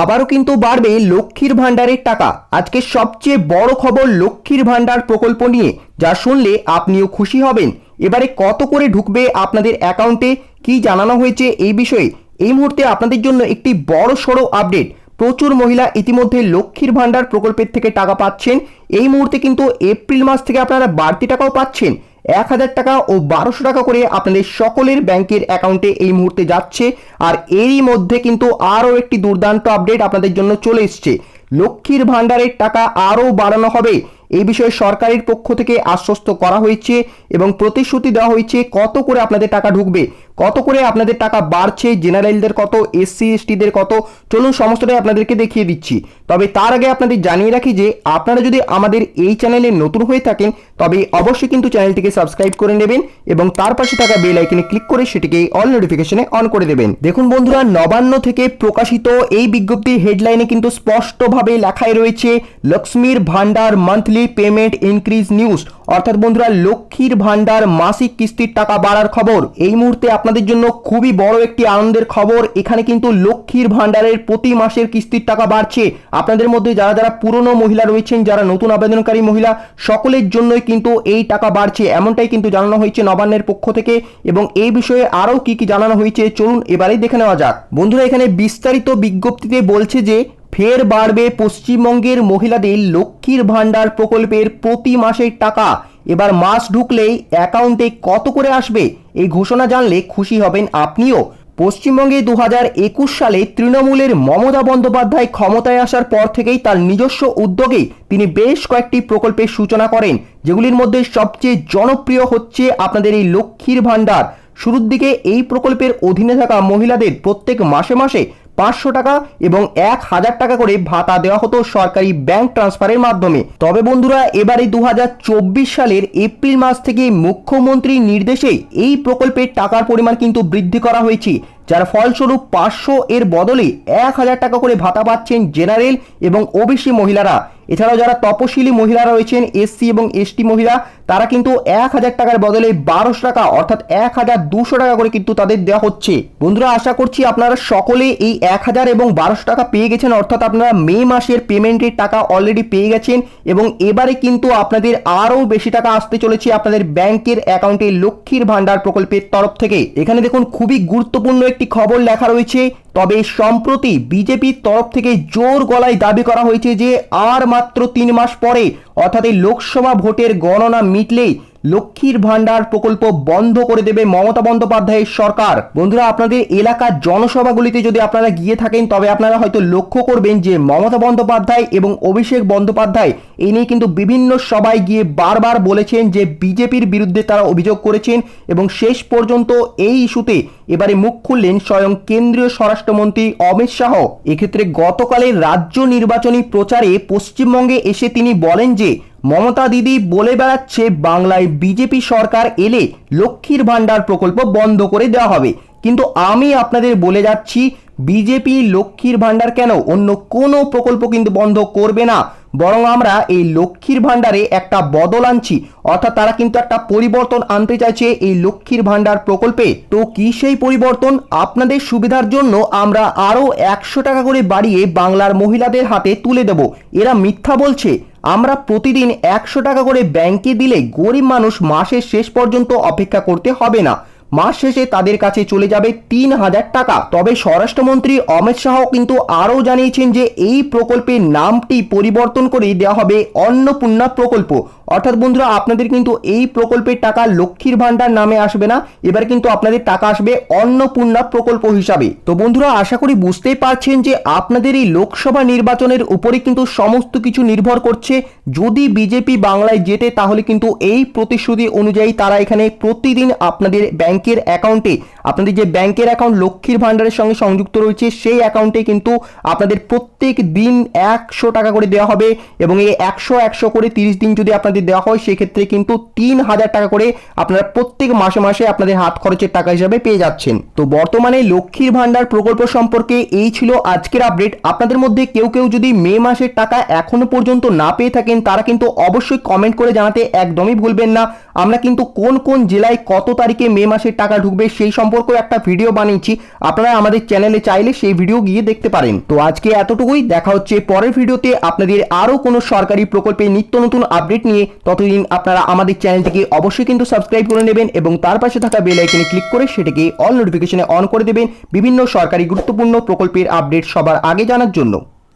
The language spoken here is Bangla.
আবারও কিন্তু বাড়বে লক্ষ্মীর ভাণ্ডারের টাকা। আজকে সবচেয়ে বড় খবর লক্ষ্মীর ভাণ্ডার প্রকল্প নিয়ে। যা শুনলে আপনিও খুশি হবেন। এবারে কত করে ঢুকবে আপনাদের অ্যাকাউন্টে? কি জানানো হয়েছে এই বিষয়ে? এই মুহূর্তে আপনাদের জন্য একটি বড় সড়ো আপডেট। প্রচুর মহিলা ইতিমধ্যে লক্ষ্মীর ভাণ্ডার প্রকল্পের থেকে টাকা পাচ্ছেন। এই মুহূর্তে কিন্তু এপ্রিল মাস থেকে আপনারা বাড়তি টাকাও পাচ্ছেন। এক হাজার টাকা ও বারোশো টাকা করে আপনাদের সকলের ব্যাংকের অ্যাকাউন্টে এই মুহূর্তে যাচ্ছে। আর এরই মধ্যে কিন্তু আরও একটি দুর্দান্ত আপডেট আপনাদের জন্য চলে এসছে। লক্ষ্মীর ভাণ্ডারের টাকা আরও বাড়ানো হবে। এই বিষয়ে সরকারের পক্ষ থেকে আশ্বস্ত করা হয়েছে এবং প্রতিশ্রুতি দেওয়া হয়েছে কত করে আপনাদের টাকা ঢুকবে, কত করে আপনাদের টাকা বাড়ছে, জেনারেলদের কত, এসসি, এসটিদের কত, চলুন সমস্তটাই আপনাদেরকে দেখিয়ে দিচ্ছি। তবে তার আগে আপনাদের জানিয়ে রাখি যে, আপনারা যদি আমাদের এই চ্যানেলে নতুন হয়ে থাকেন, তবে অবশ্যই কিন্তু চ্যানেলটিকে সাবস্ক্রাইব করে নেবেন এবং তার পাশে থাকা বেল আইকনে ক্লিক করে সেটিকে অল নোটিফিকেশনে অন করে দেবেন। দেখুন বন্ধুরা, নবান্ন থেকে প্রকাশিত এই বিজ্ঞপ্তির হেডলাইনে কিন্তু স্পষ্টভাবে লেখাই রয়েছে, লক্ষ্মীর ভান্ডার মান্থলি পেমেন্ট ইনক্রিজ নিউজ অর্থাৎ বন্ধুরা, লক্ষ্মীর ভান্ডার মাসিক কিস্তির টাকা বাড়ার খবর। এই মুহূর্তে আপনাদের জন্য খুবই বড় একটি আনন্দের খবর। এখানে কিন্তু লক্ষ্মীর ভান্ডারের প্রতি মাসের কিস্তির টাকা বাড়ছে। আপনাদের মধ্যে যারা যারা পুরনো মহিলা রয়েছেন, যারা নতুন আবেদনকারী মহিলা, সকলের জন্যই কিন্তু এই টাকা বাড়ছে। এমনটাই কিন্তু জানানো হয়েছে নবান্নের পক্ষ থেকে। এবং এই বিষয়ে আরও কি কি জানানো হয়েছে, চলুন এবারেই দেখে নেওয়া যাক। বন্ধুরা, এখানে বিস্তারিত বিজ্ঞপ্তিতে বলছে যে ফের বাড়বে পশ্চিমবঙ্গের মহিলাদের লক্ষ্মীর ভাণ্ডার প্রকল্পের প্রতি মাসের টাকা। এবার মাস ঢুকলেই অ্যাকাউন্টে কত করে আসবে? এই ঘোষণা জানলে খুশি হবেন আপনিও। পশ্চিমবঙ্গে দু একুশ সালে তৃণমূলের মমতা বন্দ্যোপাধ্যায় ক্ষমতায় আসার পর থেকেই তার নিজস্ব উদ্যোগে তিনি বেশ কয়েকটি প্রকল্পের সূচনা করেন, যেগুলির মধ্যে সবচেয়ে জনপ্রিয় হচ্ছে আপনাদের এই লক্ষ্মীর ভাণ্ডার। শুরুর দিকে এই প্রকল্পের অধীনে থাকা মহিলাদের প্রত্যেক মাসে মাসে পাঁচশো টাকা এবং এক হাজার টাকা করে ভাতা দেওয়া হতো সরকারি ব্যাংক ট্রান্সফারের মাধ্যমে। তবে বন্ধুরা, এবারে দু হাজার চব্বিশ সালের এপ্রিল মাস থেকে মুখ্যমন্ত্রীর নির্দেশে এই প্রকল্পের টাকার পরিমাণ কিন্তু বৃদ্ধি করা হয়েছে। যার ফলস্বরূপ পাঁচশো এর বদলে এক হাজার টাকা করে ভাতা পাচ্ছেন জেনারেল এবং ওবিসি মহিলারা। এছাড়াও যারা তপশিলি মহিলারা রয়েছেন, এসসি এবং এসটি মহিলা, তারা কিন্তু এক হাজার টাকার বদলে বারোশো টাকা অর্থাৎ এক হাজার দুশো টাকা করে কিন্তু তাদের দেওয়া হচ্ছে। বন্ধুরা, আশা করছি আপনারা সকলে এই এক হাজার এবং বারোশো টাকা পেয়ে গেছেন, অর্থাৎ আপনারা মে মাসের পেমেন্টের টাকা অলরেডি পেয়ে গেছেন এবং এবারে কিন্তু আপনাদের আরও বেশি টাকা আসতে চলেছে আপনাদের ব্যাংকের অ্যাকাউন্টে লক্ষ্মীর ভাণ্ডার প্রকল্পের তরফ থেকে। এখানে দেখুন, খুবই গুরুত্বপূর্ণ একটি খবর লেখা রয়েছে, তবে সম্প্রতি বিজেপির তরফ থেকে জোর গলায় দাবি করা হয়েছে যে আর মাত্র তিন মাস পরে, অর্থাৎ লোকসভা ভোটের গণনা মিটলেই লক্ষ্মীর ভাণ্ডার প্রকল্প বন্ধ করে দেবে মমতা বন্দ্যোপাধ্যায়ের সরকার। বন্ধুরা, আপনাদের এলাকার জনসভাগুলিতে যদি আপনারা গিয়ে থাকেন, তবে আপনারা হয়তো লক্ষ্য করবেন যে মমতা বন্দ্যোপাধ্যায় এবং অভিষেক বন্দ্যোপাধ্যায়, এই নিয়ে কিন্তু বিভিন্ন সভায় গিয়ে বারবার বলেছেন যে বিজেপির বিরুদ্ধে তারা অভিযোগ করেছেন এবং শেষ পর্যন্ত এই ইস্যুতে এবারে মুখ খুললেন স্বয়ং কেন্দ্রীয় স্বরাষ্ট্রমন্ত্রী অমিত শাহ। এক্ষেত্রে গতকালের রাজ্য নির্বাচনী প্রচারে পশ্চিমবঙ্গে এসে তিনি বলেন যে মমতা দিদি বলে বেড়াচ্ছে, বাংলায় বিজেপি সরকার এলে লক্ষ্মীর ভাণ্ডার প্রকল্প বন্ধ করে দেওয়া হবে। কিন্তু আমি আপনাদের বলে যাচ্ছি, বিজেপি লক্ষ্মীর ভাণ্ডার কেন? অন্য কোনো প্রকল্প কিন্তু বন্ধ করবে না। বরং আমরা এই লক্ষ্মীর ভাণ্ডারে একটা বদল আনছি। অর্থাৎ তারা কিন্তু একটা পরিবর্তন আনতে চাইছে এই লক্ষ্মীর ভাণ্ডার প্রকল্পে। তো কি সেই পরিবর্তন? আপনাদের সুবিধার জন্য আমরা আরও একশো টাকা করে বাড়িয়ে বাংলার মহিলাদের হাতে তুলে দেব। এরা মিথ্যা বলছে। আমরা প্রতিদিন একশো টাকা করে ব্যাংকে দিলে গরিব মানুষ মাসের শেষ পর্যন্ত অপেক্ষা করতে হবে না। মাস শেষে তাদের কাছে চলে যাবে তিন হাজার টাকা। তবে স্বরাষ্ট্রমন্ত্রী অমিত শাহ কিন্তু আরও জানিয়েছেন যে এই প্রকল্পের নামটি পরিবর্তন করে দেওয়া হবে অন্নপূর্ণা প্রকল্প। অর্থাৎ বন্ধুরা, আপনাদের কিন্তু এই প্রকল্পের টাকা লক্ষ্মীর ভাণ্ডার নামে আসবে না। এবার কিন্তু আপনাদের টাকা আসবে অন্নপূর্ণা প্রকল্প হিসাবে। তো বন্ধুরা, আশা করি বুঝতেই পারছেন যে আপনাদের এই লোকসভা নির্বাচনের উপরে কিন্তু সমস্ত কিছু নির্ভর করছে। যদি বিজেপি বাংলায় জেতে, তাহলে কিন্তু এই প্রতিশ্রুতি অনুযায়ী তারা এখানে প্রতিদিন আপনাদের ব্যাংকের অ্যাকাউন্টে। আপনাদের যে ব্যাংকের অ্যাকাউন্ট লক্ষ্মীর ভাণ্ডারের সঙ্গে সংযুক্ত রয়েছে, সেই অ্যাকাউন্টে কিন্তু আপনাদের প্রত্যেক দিন একশো টাকা করে দেওয়া হবে এবং এই একশো একশো করে তিরিশ দিন যদি আপনাদের দেওয়া হয়, সেক্ষেত্রে কিন্তু তিন হাজার টাকা করে আপনারা প্রত্যেক মাসে মাসে আপনাদের হাত খরচের টাকা হিসাবে পেয়ে যাচ্ছেন। তো বর্তমানে লক্ষ্মীর ভাণ্ডার প্রকল্প সম্পর্কে এই ছিল আজকের আপডেট। আপনাদের মধ্যে কেউ কেউ যদি মে মাসের টাকা এখনও পর্যন্ত না পেয়ে থাকেন, তারা কিন্তু অবশ্যই কমেন্ট করে জানাতে একদমই ভুলবেন না। আমরা কিন্তু কোন কোন জেলায় কত তারিখে মে মাসের টাকা ঢুকবে সেই সম্পর্কেও একটা ভিডিও বানিয়েছি। আপনারা আমাদের চ্যানেলে চাইলে সেই ভিডিও গিয়ে দেখতে পারেন। তো আজকে এতটুকুই, দেখা হচ্ছে পরের ভিডিওতে আপনাদের আরও কোনো সরকারি প্রকল্পে নিত্য নতুন আপডেট নিয়ে, ততদিন আপনারা আমাদের চ্যানেলটিকে অবশ্যই কিন্তু সাবস্ক্রাইব করে নেবেন এবং তার পাশে থাকা বেল আইকনে ক্লিক করে সেটাকে অল নোটিফিকেশনে অন করে দেবেন বিভিন্ন সরকারি গুরুত্বপূর্ণ প্রকল্পের আপডেট সবার আগে জানার জন্য।